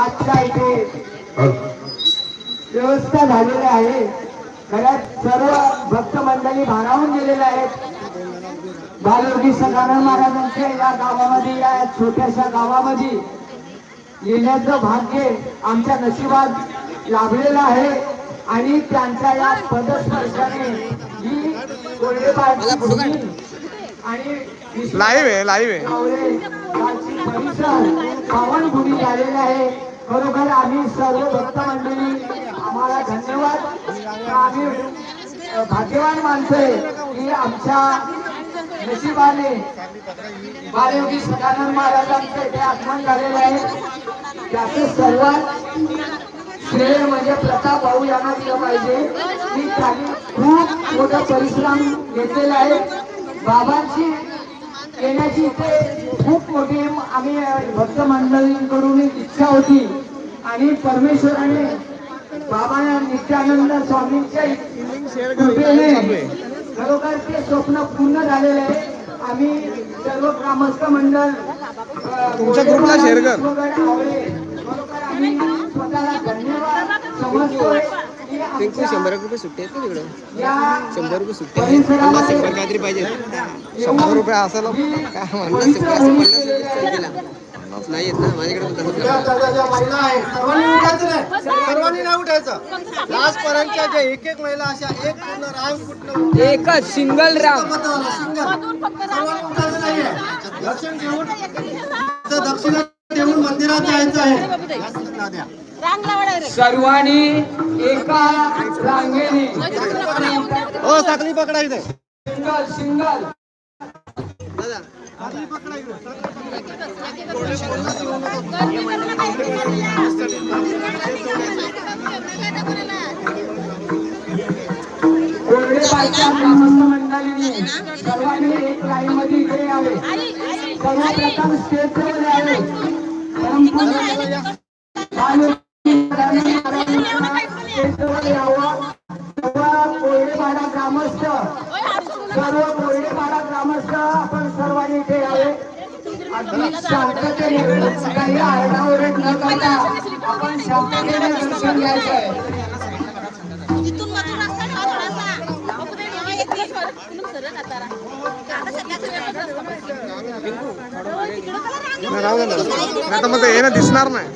आजच्या इथे व्यवस्था झालेली आहे. खरंच सर्व भक्त मंडळी भारावून गेलेले आहेत. बालयोगी सदानंद महाराजांचे या गावामध्ये या छोट्याशा गावामध्ये येण्याचं भाग्य आमच्या नशिबात लाभलेलं आहे. आणि त्यांच्या या पदस्पर्शाने ही आणि लाईव्ह आहे लाईव्ह आहे. परिसर पावनभूमी झालेला आहे. खरोखर आम्ही सर्व भक्त मंडळी आम्हाला धन्यवाद. आम्ही भाग्यवान माणसं की आमच्या नशिबाने बालयोगी सदानंद महाराजांचं इथे आगमन झालेलं आहे. त्याचं सर्वात श्रेय म्हणजे प्रताप भाऊ यांना दिलं पाहिजे. मी त्यांनी खूप मोठा परिश्रम घेतलेला आहे. बाबांची येण्याची इथे खूप मोठी आम्ही भक्त मंडळींकडून इच्छा होती. आणि परमेश्वराने बाबा नित्यानंद स्वामींच्या खरोखर ते स्वप्न पूर्ण झालेलं आहे. आम्ही सर्व ग्रामस्थ मंडळ. खरोखर आम्ही स्वतःला धन्यवाद समजतोय. पिंकू शंभर रुपये सुट्टे आहेत ना तिकडं. शंभर रुपये सुट्टे पन्नास शंभर काहीतरी पाहिजे. शंभर रुपये असेल काय म्हणतात पन्नास. नाही येत ना माझ्याकडे सर्वांनी उठायचं नाही. उठायचं. लास्टपर्यंतच्या ज्या एक एक महिला अशा एक पूर्ण रांग कुठलं एकच सिंगल राम. नाहीये दर्शन घेऊन दक्षिणा देऊन मंदिरात जायचं आहे. सर्वांनी एका रांगेने. हो साखळी पकडा इथे. Single single. साखळी पकडा इथे कोरडेबाईच्या ग्रामस्थ मंडळीने सर्वांनी एक लाईन मध्ये इकडे यावे सर्वप्रथम यावे ग्रामस्थ. सर्व कोरडेपाडा ग्रामस्थ. आपण सर्वांनी इथे यावे. अगदी शांततेने काही आरडाओरड न करता आपण शांततेने दर्शन घ्यायचं आहे. ना. दिसणार नाही.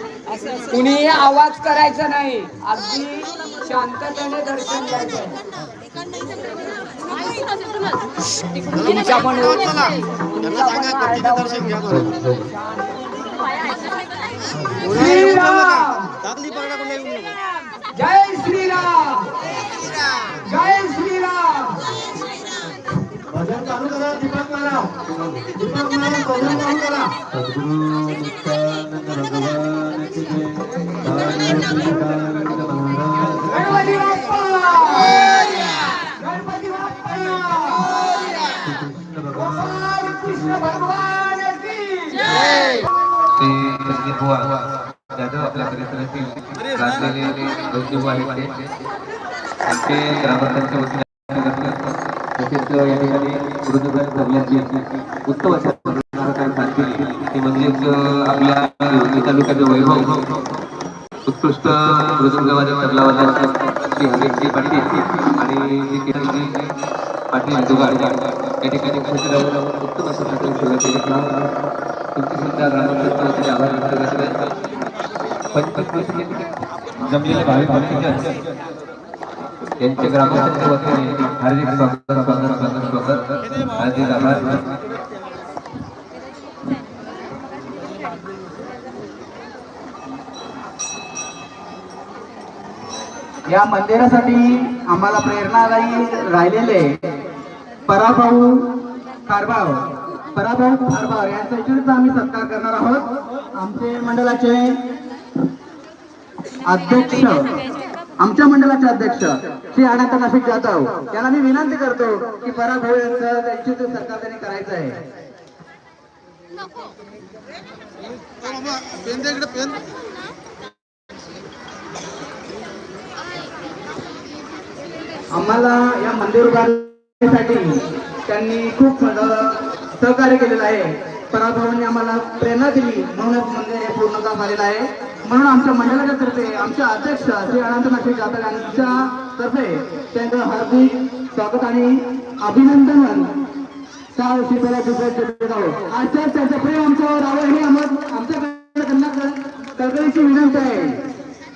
कुणीही आवाज करायचा नाही. अगदी शांततेने दर्शन घ्यायचं तुमच्या पण दर्शन घ्या जय श्रीराम. जय श्रीराम. भजन चालू करा दीपक मारा दीपक मारा भजन चालू करा गणपती बुवा जाधव आपल्या परिसरातील गाजलेले गौरव आहेत ते. आमचे ग्रामस्थांच्या वतीने तसेच या ठिकाणी वृद्धगण धरल्याची उत्तम अशा ते म्हणजेच आपल्या तालुक्याचं वैभव. उत्कृष्ट मृदुंगवादक तबलावादक श्री हरेशजी पाटील आणि पाटील दुगाड या ठिकाणी उपस्थित राहून उत्तम अशा प्रकारे सेवा केली. तुमची सुद्धा ग्रामपंचायत आभार व्यक्त करत. आहे जमलेले भाविक भक्तजन यांचे ग्रामस्थांच्या वतीने हार्दिक स्वागत स्वागत स्वागत स्वागत. हार्दिक आभार. या मंदिरासाठी आम्हाला प्रेरणादायी राहिलेले पराभाऊ कारभाव पराभाऊ कारभाव यांचा इथेच आम्ही सत्कार करणार आहोत. आमचे मंडळाचे अध्यक्ष आमच्या मंडळाचे अध्यक्ष श्री अनंत नाशिक जाधव यांना मी विनंती करतो की पराभाऊ यांचं त्यांची सत्कार त्यांनी करायचं आहे. आम्हाला या मंदिर साठी त्यांनी खूप सहकार्य केलेलं आहे. पराभवांनी आम्हाला प्रेरणा दिली. म्हणूनच मंदिर हे पूर्णता झालेलं आहे. म्हणून आमच्या मंडळाच्या तर्फे आमच्या अध्यक्ष श्री अनंत नाशिक जाधव यांच्या तर्फे त्यांचं हार्दिक स्वागत आणि अभिनंदन. त्या वर्षी आहोत. आजच्या त्यांचं प्रेम आमच्यावर राहावं हे आम्हाला आमच्याकडे त्यांना कळकळीची विनंती आहे.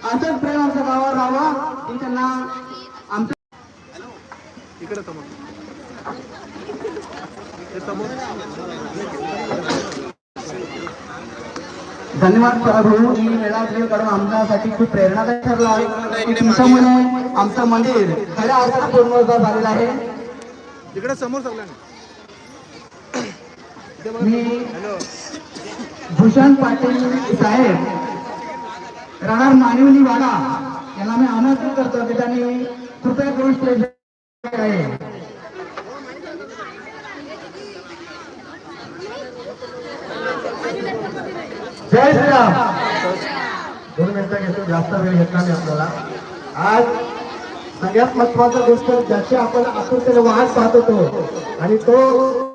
असंच प्रेम आमच्या गावावर राहावा. ही त्यांना आमच्या इकडे समोर समोर धन्यवाद प्रभू. ही मेळावली करून आमच्यासाठी खूप प्रेरणादायक ठरला तुमच्यामुळे आमचं मंदिर खऱ्या झालेलं आहे. इकडे समोर सगळ्यांना. मी भूषण पाटील साहेब राहणार मानिवली वाडा. यांना मी आमंत्रित करतो की त्यांनी कृपया करून स्टेज आहे. जय श्रीराम. दोन मिनिटं घेतो जास्त वेळ घेतला नाही आपल्याला. आज सगळ्यात महत्त्वाचा गोष्ट ज्याची आपण आतुरतेने वाहन पाहत होतो आणि तो